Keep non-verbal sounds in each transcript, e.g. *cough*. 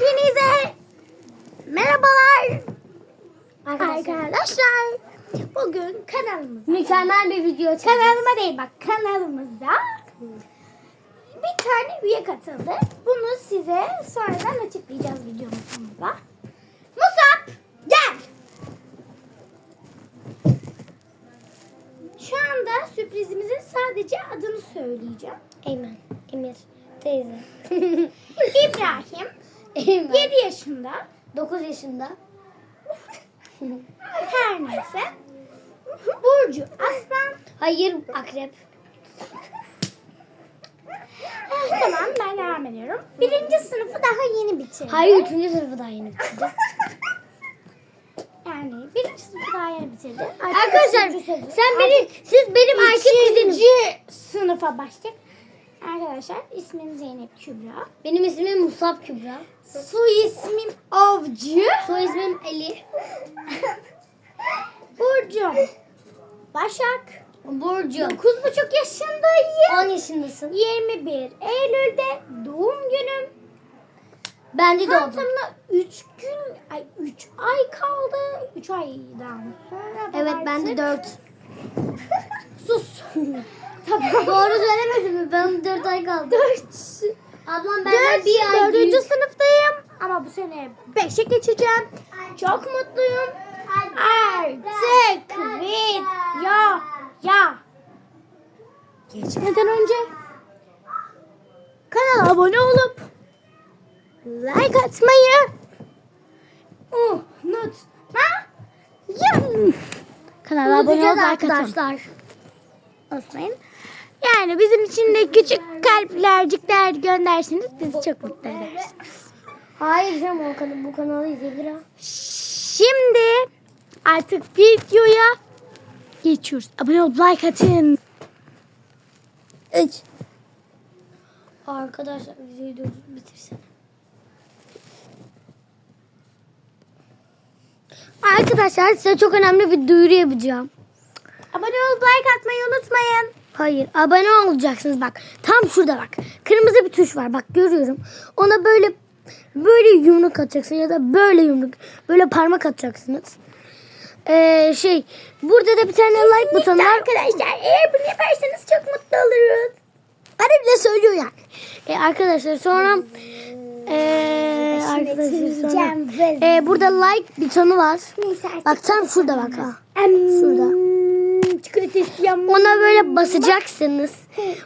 Hepinize merhabalar arkadaşlar. Bugün kanalımız Mükemmel bir video çekeceğiz. kanalıma değil bak kanalımızda bir tane üye katıldı. Bunu size sonradan açıklayacağız videonun sonunda. Musab gel. Şu anda sürprizimizin sadece adını söyleyeceğim. Eymen, Emir, teyze. *laughs* İbrahim. 7 yaşında 9 yaşında. *laughs* her neyse. Burcu Aslan. Hayır, akrep. Tamam ben devam ediyorum. Birinci sınıfı daha yeni bitirdi. Hayır, 3. sınıfı daha yeni bitirdi. *laughs* Yani birinci sınıfı daha yeni bitirdi. Arkadaşlar, üçüncü sen beni, siz benim erkek kuzenim. İkinci sınıfa başlayacak. Arkadaşlar ismim Zeynep Kübra. Benim ismim Musab Kübra. Su ismim Avcı. Soy ismim Eli. *laughs* Burcum Başak. Burcu. 9,5 yaşındayım. 10 yaşındasın. 21 Eylül'de doğum günüm. Ben de doğdum. tamına 3 gün, ay 3 ay kaldı. 3 aydan sonra da Evet, ben de artık- 4. *laughs* Sus. *laughs* tamam. *laughs* Doğru söylemedim mi? Ben 4 ay kaldım. 4. Ablam benden Dört, bir ay büyük. sınıftayım ama bu sene 5'e geçeceğim. Çok mutluyum. Artık video ya. Geçmeden önce kanala abone olup like atmayı unutmayın. Kanala abone olup like atın. arkadaşlar. Unutmayın. Yani bizim için de küçük kalplercikler göndersiniz bizi çok mutlu edersiniz. Hayır canım o kanal, bu kanalı izleyebilir ha. Şimdi artık videoya geçiyoruz. Abone olup like atın. 3 Arkadaşlar videoyu dur bitirsene. Arkadaşlar size çok önemli bir duyuru yapacağım. Abone olup like atmayı unutmayın. Hayır abone olacaksınız bak. Tam şurada bak. Kırmızı bir tuş var bak görüyorum. Ona böyle böyle yumruk atacaksın ya da böyle yumruk böyle parmak atacaksınız. Ee, şey burada da bir tane like butonu var. Arkadaşlar eğer bunu yaparsanız çok mutlu oluruz. Annem bile söylüyor yani. E, arkadaşlar sonra e, arkadaşlar sonra, söyleyeceğim ve- e, burada like butonu var. Neyse. Bak tam şurada bak ha. Şurada. İstiyorum. Ona böyle basacaksınız.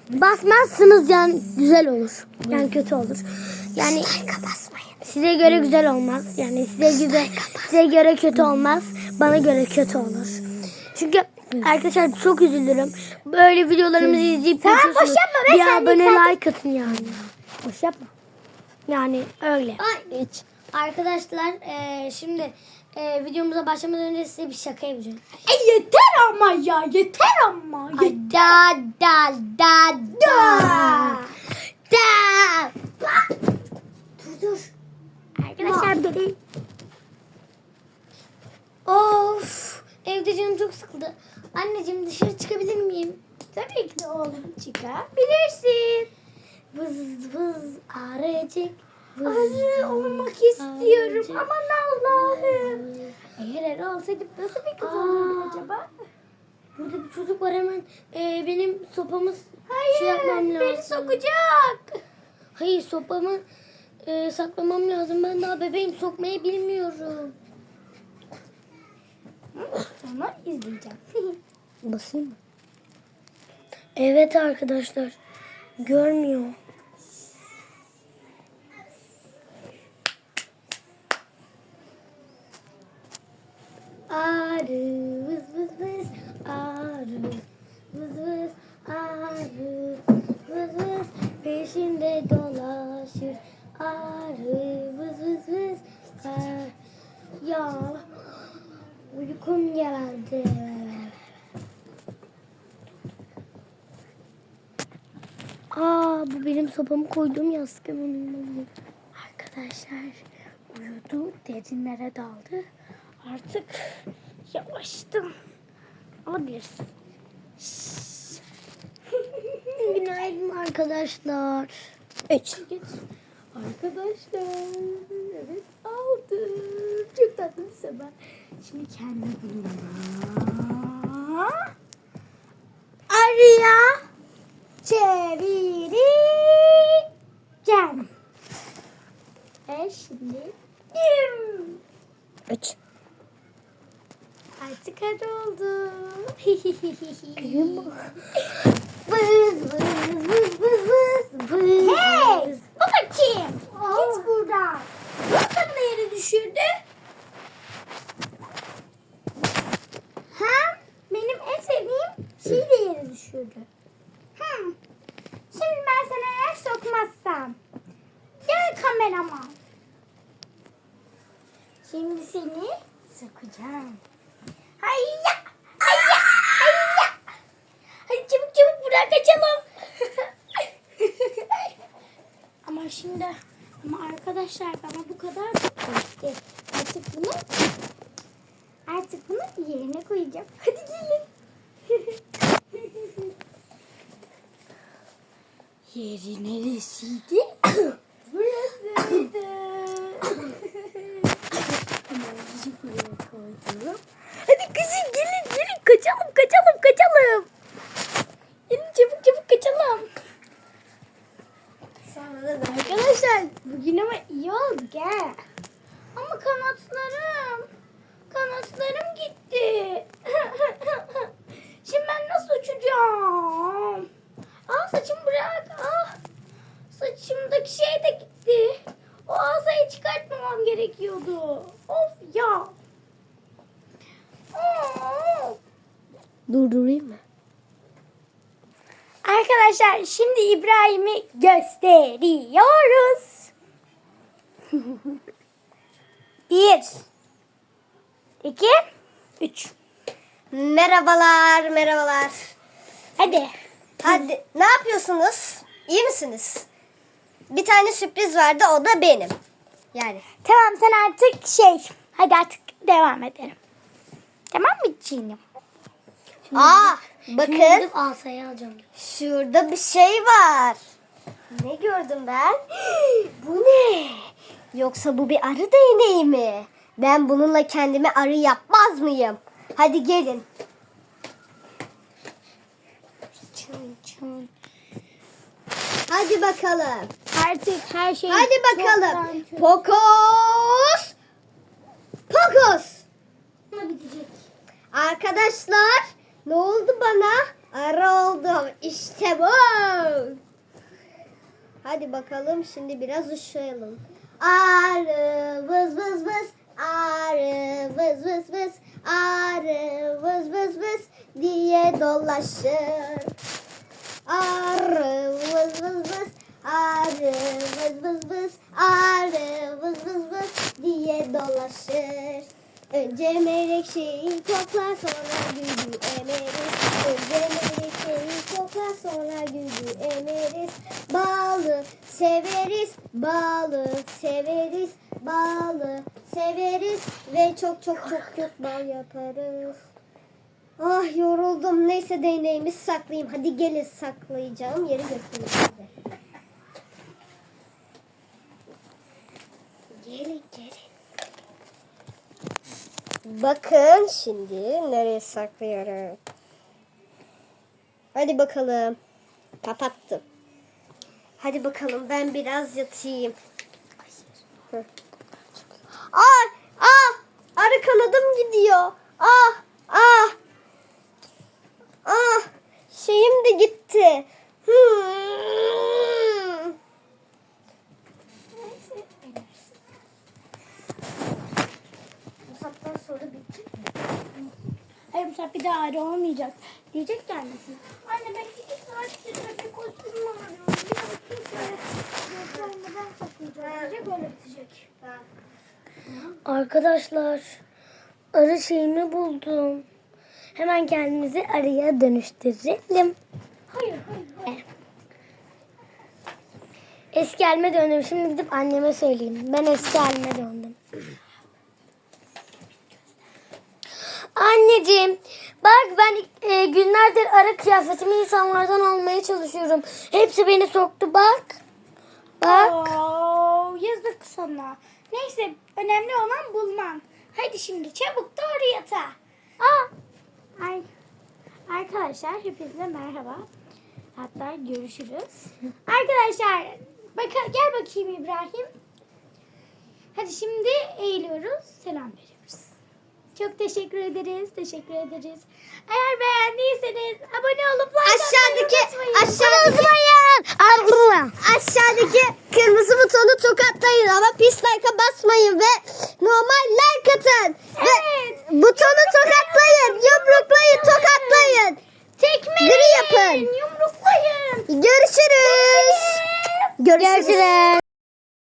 Basmazsınız yani güzel olur. Yani kötü olur. Yani size göre güzel olmaz. Yani size güzel, size göre kötü olmaz. Bana göre kötü olur. Çünkü arkadaşlar çok üzülürüm. Böyle videolarımızı izleyip Tamam, boş yapma be, Bir sen abone lütfen. like atın yani. Boş yapma. Yani öyle. Hiç. Arkadaşlar eee, şimdi eee, videomuza başlamadan önce size bir şaka yapacağım. E yeter ama ya yeter ama. Ay, Yeter. da da da da da. Dur dur. Arkadaşlar bebeğim. Of. Evde canım çok sıkıldı. Anneciğim dışarı çıkabilir miyim? Tabii ki de oğlum çıkabilirsin. Vız vız arıcık. Arı olmak istiyorum. Aman Allah'ım. Eğer arı olsaydım nasıl bir kız olurdum acaba? Burada bir çocuk var hemen. Ee, benim sopamız Hayır, şey yapmam lazım. beni sokacak. Hayır sopamı e, saklamam lazım. Ben daha bebeğim sokmayı bilmiyorum. Onu izleyeceğim. Basayım mı? Evet arkadaşlar. Görmüyor. Arı vız vız vız arı vız vız arı vız vız peşinde dolaşır arı vız vız vız arı. Ya uykum geldi. Aa bu benim sopamı koyduğum yastık Arkadaşlar uyudu, derinlere daldı. Artık yavaştım. Alabilirsin. *laughs* Günaydın arkadaşlar. Üç. Arkadaşlar. Evet aldım. Çok tatlı bir sabah. Şimdi kendi bulunma. Arıya çevireceğim. Ve şimdi. Üç. Hadi oldu. Vız vız vız vız vız vız. Hey! Bu da kim? Git buradan. Nasıl bunu yere düşürdü? Ha? Benim en sevdiğim şeyi de yere düşürdü. Hmm. Şimdi ben sana eğer sokmazsam. Gel kameraman. Şimdi seni sokacağım. Hayya! Hayya! Hayya! Hadi çabuk çabuk buradan kaçalım. ama şimdi ama arkadaşlar ama bu kadar bitti. Artık bunu artık bunu yerine koyacağım. *laughs* Hadi gelin. *laughs* Yeri neresiydi? *coughs* Burasıydı. Hadi kızım gelin gelin kaçalım kaçalım kaçalım. Gelin çabuk çabuk kaçalım. Arkadaşlar bugün ama olduk ha. Ama kanatlarım. Kanatlarım gitti. *laughs* Şimdi ben nasıl uçacağım? Aa saçım bırak. Ah. Saçımdaki şey de gitti. O asayı çıkartmamam gerekiyordu. Of ya. Durdurayım mı? Arkadaşlar şimdi İbrahim'i gösteriyoruz. Bir, iki, üç. Merhabalar, merhabalar. Hadi. Hadi, ne yapıyorsunuz? İyi misiniz? Bir tane sürpriz vardı, o da benim. Yani. Tamam sen artık şey. Hadi artık devam edelim. Tamam mı Çiğnim? Aa, bakın, gidip asayı alacağım. şurada bir şey var. Ne gördüm ben? *gasps* Bu ne? Yoksa bu bir arı değneği mi? Ben bununla kendime arı yapmaz mıyım? Hadi gelin. Çın çın. Hadi bakalım. Artık her şey Hadi bakalım. Pokus. Pokus. bitecek. Arkadaşlar ne oldu bana? Ara oldum. İşte bu. Hadi bakalım şimdi biraz ışıyalım. Arı vız vız vız. Arı vız vız vız. Arı vız vız vız diye dolaşır. Arı vız vız vız. Arı vız vız vız. Arı vız vız vız diye dolaşır. Önce melekşeyi koklar sonra gülü emeriz. Önce melekşeyi koklar sonra gülü emeriz. Severiz, balı severiz, balı severiz ve çok çok çok çok bal yaparız. Ah yoruldum. Neyse değneğimi saklayayım. Hadi gelin saklayacağım yeri göstereyim size. Gelin gelin. Bakın şimdi nereye saklıyorum. Hadi bakalım. Kapattım. Hadi bakalım ben biraz yatayım. Hı. Aa, aa, arı kanadım gidiyor. Ah, ah. Ah, şeyim de gitti. Hmm. Bu saatten sonra bitecek? Hayır bu bir daha ayrı olmayacak. Diyecek gelmesin. Anne ben iki saattir trafik kostümü arıyorum. Bir de kimse göstermeden saklayacağım. Diyecek öyle bitecek. Arkadaşlar arı şeyimi buldum. Hemen kendimizi arıya dönüştürelim. Hayır hayır hayır. Eski halime döndüm. Şimdi gidip anneme söyleyeyim. Ben eski halime döndüm. Anneciğim bak ben e, günlerdir ara kıyafetimi insanlardan almaya çalışıyorum. Hepsi beni soktu bak. Bak. Oo, yazık sana. Neyse önemli olan bulman. Hadi şimdi çabuk doğru yatağa. Aa, ay, arkadaşlar hepinize merhaba. Hatta görüşürüz. *laughs* arkadaşlar baka, gel bakayım İbrahim. Hadi şimdi eğiliyoruz. Selam veriyoruz. Çok teşekkür ederiz. Teşekkür ederiz. Eğer beğendiyseniz abone olup like Aşağıdaki unutmayın. aşağıdaki Unutmayın. aşağıdaki kırmızı butonu tokatlayın ama pis like'a unutmayın ve normal like atın. Evet. Ve butonu